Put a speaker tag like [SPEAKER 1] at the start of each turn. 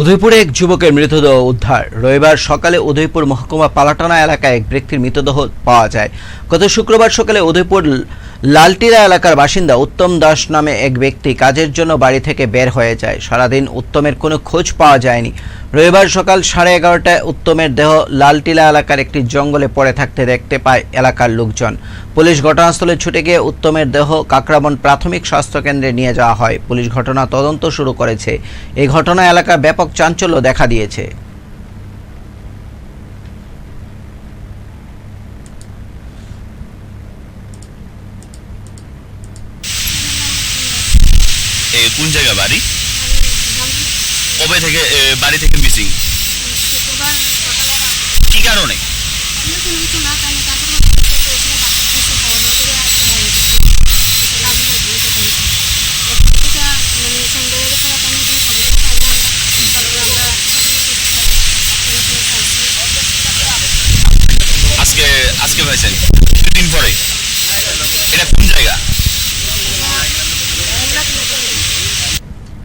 [SPEAKER 1] উদয়পুরে এক যুবকের মৃতদেহ উদ্ধার। রবিবার সকালে উদয়পুর মহকুমা পালাটানা এলাকায় এক ব্যক্তির মৃতদেহ পাওয়া যায়। গত শুক্রবার সকালে উদয়পুর লালটিরা এলাকার বাসিন্দা উত্তম দাস নামে এক ব্যক্তি কাজের জন্য বাড়ি থেকে বের হয়ে যায়। সারাদিন উত্তমের কোনো খোঁজ পাওয়া যায়নি। রবিবার সকাল সাড়ে এগারোটায় উত্তমের দেহ লালটিলা এলাকার একটি জঙ্গলে পড়ে থাকতে দেখতে পায় এলাকার লোকজন। পুলিশ ঘটনাস্থলে ছুটে গিয়ে উত্তমের দেহ কাকরাবন প্রাথমিক স্বাস্থ্য কেন্দ্রে নিয়ে যাওয়া হয়। পুলিশ ঘটনা তদন্ত শুরু করেছে। এই ঘটনা এলাকায় ব্যাপক চাঞ্চল্য দেখা দিয়েছে।
[SPEAKER 2] কোন জায়গা বাড়ি? কবে থেকে বাড়ি থেকে মিসিং কি কারণে? আজকে আজকে ভাই